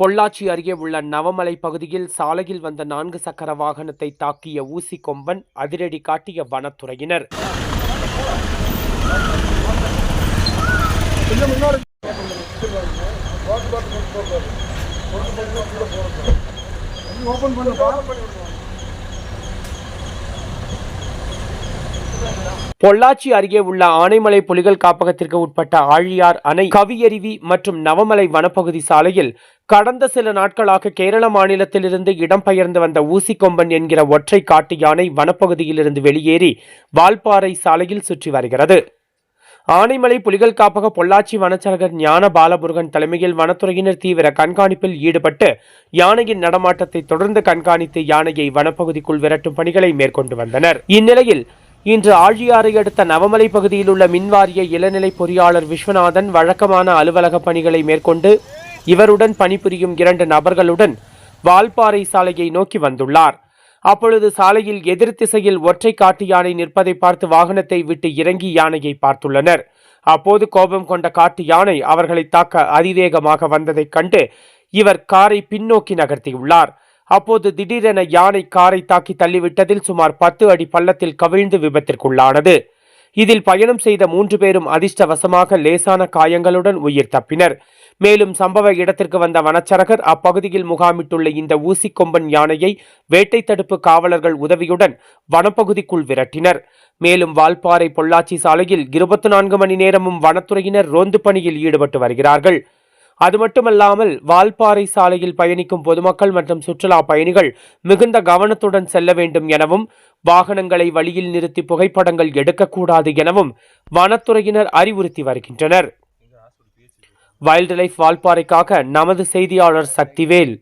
பொள்ளாச்சி அருகே உள்ள நவமலை பகுதியில் சாலையில் வந்த நான்கு சக்கர வாகனத்தை தாக்கிய ஊசி கொம்பன் அதிரடி காட்டிய வனத்துறையினர். ஓப்பன் பண்ணுப்பா பொள்ளாச்சி அருகே உள்ள ஆனைமலை புலிகள் காப்பகத்திற்கு உட்பட்ட ஆழியார் அணை கவியருவி மற்றும் நவமலை வனப்பகுதி சாலையில் கடந்த சில நாட்களாக கேரள மாநிலத்திலிருந்து இடம்பெயர்ந்து வந்த ஊசிக்கொம்பன் என்கிற ஒற்றை காட்டு யானை வனப்பகுதியிலிருந்து வெளியேறி வால்பாறை சாலையில் சுற்றி வருகிறது. ஆனைமலை புலிகள் காப்பக பொள்ளாச்சி வனச்சரகர் ஞான பாலமுருகன் தலைமையில் வனத்துறையினர் தீவிர கண்காணிப்பில் ஈடுபட்டு யானையின் நடமாட்டத்தை தொடர்ந்து கண்காணித்து யானையை வனப்பகுதிக்குள் விரட்டும் பணிகளை மேற்கொண்டு வந்தனர். இந்நிலையில் இன்று ஆழியாறை அடுத்த நவமலை பகுதியில் உள்ள மின்வாரிய இளநிலை பொறியாளர் விஸ்வநாதன் வழக்கமான அலுவலக பணிகளை மேற்கொண்டு இவருடன் பணிபுரியும் இரண்டு நபர்களுடன் வால்பாறை சாலையை நோக்கி வந்துள்ளார். அப்பொழுது சாலையில் எதிர் திசையில் ஒற்றை காட்டு யானை நிற்பதை பார்த்து வாகனத்தை விட்டு இறங்கி யானையை பார்த்துள்ளனர். அப்போது கோபம் கொண்ட காட்டு யானை அவர்களை தாக்க அதிவேகமாக வந்ததைக் கண்டு இவர் காரை பின்னோக்கி நகர்த்தியுள்ளார். அப்போது திடீரென யானை காரை தாக்கி தள்ளிவிட்டதில் சுமார் பத்து அடி பள்ளத்தில் கவிழ்ந்து விபத்திற்குள்ளானது. இதில் பயணம் செய்த மூன்று பேரும் அதிர்ஷ்டவசமாக லேசான காயங்களுடன் உயிர் தப்பினர். மேலும் சம்பவ இடத்திற்கு வந்த வனச்சரகர் அப்பகுதியில் முகாமிட்டுள்ள இந்த ஊசிக்கொம்பன் யானையை வேட்டை தடுப்பு காவலர்கள் உதவியுடன் வனப்பகுதிக்குள் விரட்டினர். மேலும் வால்பாறை பொள்ளாச்சி சாலையில் இருபத்தி நான்கு மணி நேரமும் வனத்துறையினர் ரோந்து பணியில் ஈடுபட்டு வருகிறார்கள். அது மட்டுமல்லாமல் வால்பாறை சாலையில் பயணிக்கும் பொதுமக்கள் மற்றும் சுற்றுலா பயணிகள் மிகுந்த கவனத்துடன் செல்ல வேண்டும் எனவும் வாகனங்களை வழியில் நிறுத்தி புகைப்படங்கள் எடுக்கக்கூடாது எனவும் வனத்துறையினர் அறிவுறுத்தி வருகின்றனர். வைல்ட் லைஃப் வால்பாறைக்காக நமது செய்தியாளர் சக்திவேல்.